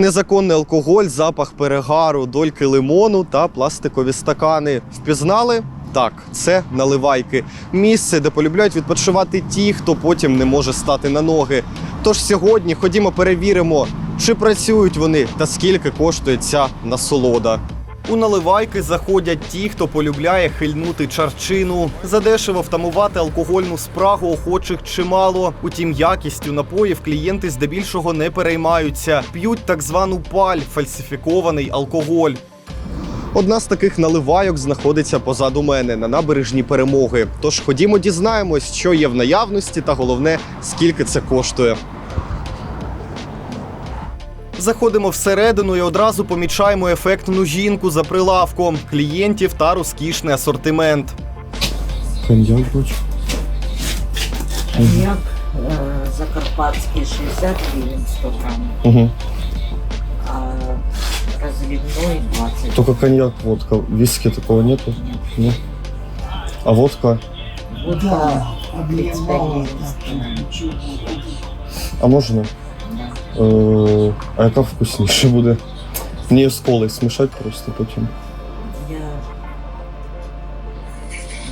Незаконний алкоголь, запах перегару, дольки лимону та пластикові стакани. Впізнали? Так, це наливайки. Місце, де полюбляють відпочивати ті, хто потім не може стати на ноги. Тож сьогодні ходімо перевіримо, чи працюють вони та скільки коштує ця насолода. У наливайки заходять ті, хто полюбляє хильнути чарчину. Задешево втамувати алкогольну спрагу охочих чимало. Утім, якістю напоїв клієнти здебільшого не переймаються. П'ють так звану паль, фальсифікований алкоголь. Одна з таких наливайок знаходиться позаду мене на набережні перемоги. Тож ходімо дізнаємось, що є в наявності, та головне, скільки це коштує. Заходимо всередину і одразу помічаємо ефектну жінку за прилавком, клієнтів та розкішний асортимент. Коньяк хочешь? Коньяк э, закарпатский 60 гривен 100 грамм, Угу. а разливной 20. Только коньяк, водка. Виски такого нету? Нет. А водка? Водка 35 гривен. А можна? Е, а яка вкусніше буде? Мені з колою смішати просто потім. Я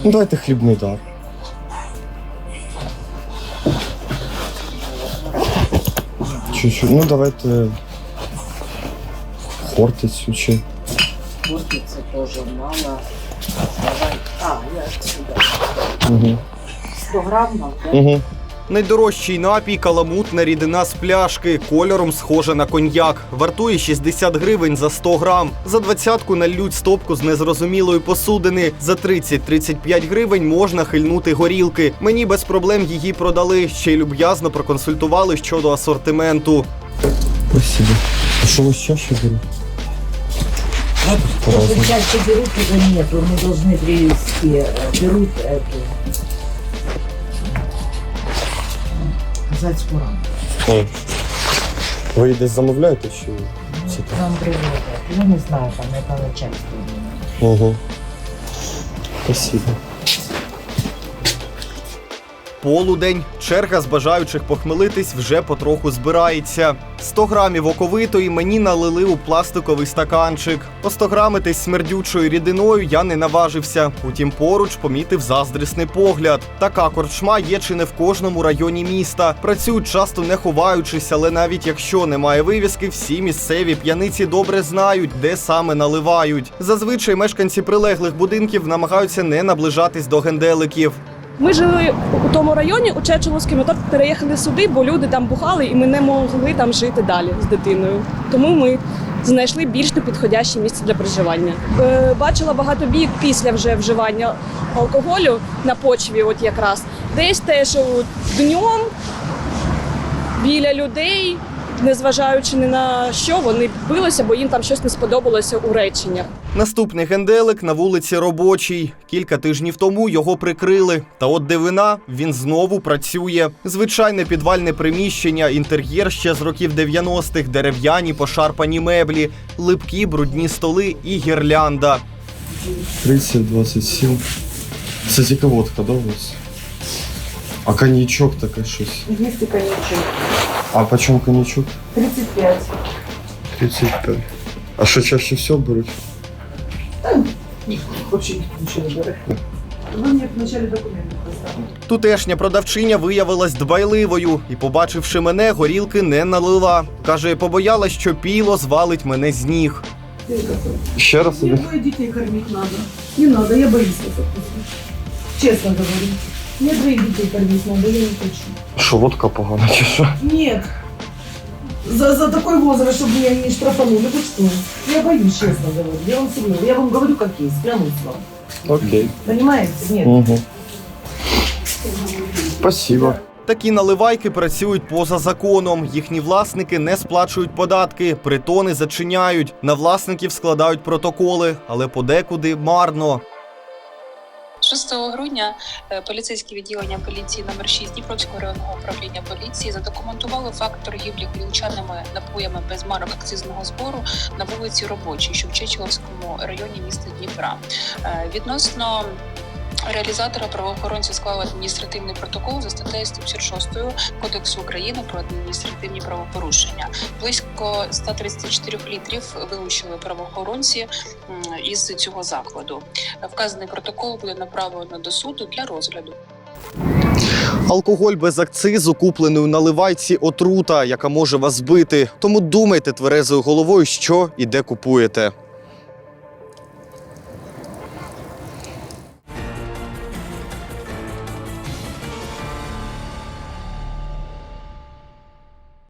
Ну давайте хлібний дар. Чуть-чуть. Ну давайте хортицю чи. хортицы тоже мало. Давай. А, я отсюда. Угу. 100 граммов, да? Угу. Найдорожчий напій каламутна рідина з пляшки, кольором схожа на коньяк. Вартує 60 гривень за 100 грам. За двадцятку налють стопку з незрозумілої посудини. За 30-35 гривень можна хильнути горілки. Мені без проблем її продали. Ще й люб'язно проконсультували щодо асортименту. Спасибо. А що ви чаще беруть? Если чаще берут, уже нет, мы должны привезти. Э, Берут эту. Зайцкую раму. Ой. Ви її десь замовляєте чи? Це так? Нам привозят. Я не знаю, там яка начальство. Ого. Спасибо. Полудень. Черга з бажаючих похмелитись вже потроху збирається. 100 грамів оковитої мені налили у пластиковий стаканчик. Постограмитись смердючою рідиною я не наважився. Утім, поруч помітив заздрісний погляд. Така корчма є чи не в кожному районі міста. Працюють часто не ховаючись, але навіть якщо немає вивіски, всі місцеві п'яниці добре знають, де саме наливають. Зазвичай мешканці прилеглих будинків намагаються не наближатись до генделиків. Ми жили у тому районі у Чечеловському, ми переїхали сюди, бо люди там бухали, і ми не могли там жити далі з дитиною. Тому ми знайшли більш підходяще місце для проживання. Е, Бачила багато бійок після вже вживання алкоголю на почві, от якраз десь теж днем біля людей, незважаючи ні на що, вони билися, бо їм там щось не сподобалося у реченнях. Наступний генделик на вулиці Робочій. Кілька тижнів тому його прикрили. Та от дивина, він знову працює. Звичайне підвальне приміщення, інтер'єр ще з років 90-х, дерев'яні пошарпані меблі, липкі брудні столи і гірлянда. 30, 27. Це тільки водка, да, у вас? А коньячок таке щось. 200 коньячок. А по чому коньячок? 35. 35. А що чаще всього беруть? Вообще ничего не берет. Вы мне вначале документы поставили. Тутешня продавчиня виявилась дбайливою і, побачивши мене, горілки не налила. Каже, побоялась, що піло звалить мене з ніг. Ще раз Мне іде. двое детей кормить надо. Не надо, я боюсь вас отпустить. Честно говорю. Мне двоих детей кормить надо, я не хочу. Що водка погана, чи що? Нет. За, за такой возраст, чтобы меня не штрафанули, вы что? Я боюсь, честно говорю. Я вам серьезно. Я вам говорю, как есть, клянусь вам. Окей. Понимаете? Нет. Угу. Спасибо. Такі наливайки працюють поза законом. Їхні власники не сплачують податки, притони зачиняють, на власників складають протоколи, але подекуди марно. 6 грудня е, поліцейське відділення поліції номер 6 Дніпровського районного управління поліції задокументували факт торгівлі горілчаними напоями без марок акцизного збору на вулиці Робочій, що в Чечеловському районі міста Дніпра. Е, Відносно Реалізатора правоохоронці склали адміністративний протокол за статтею 156 Кодексу України про адміністративні правопорушення. Близько 134 літрів вилучили правоохоронці із цього закладу. Вказаний протокол буде направлено до суду для розгляду. Алкоголь без акцизу, куплений у наливайці отрута, яка може вас збити. Тому думайте тверезою головою, що і де купуєте.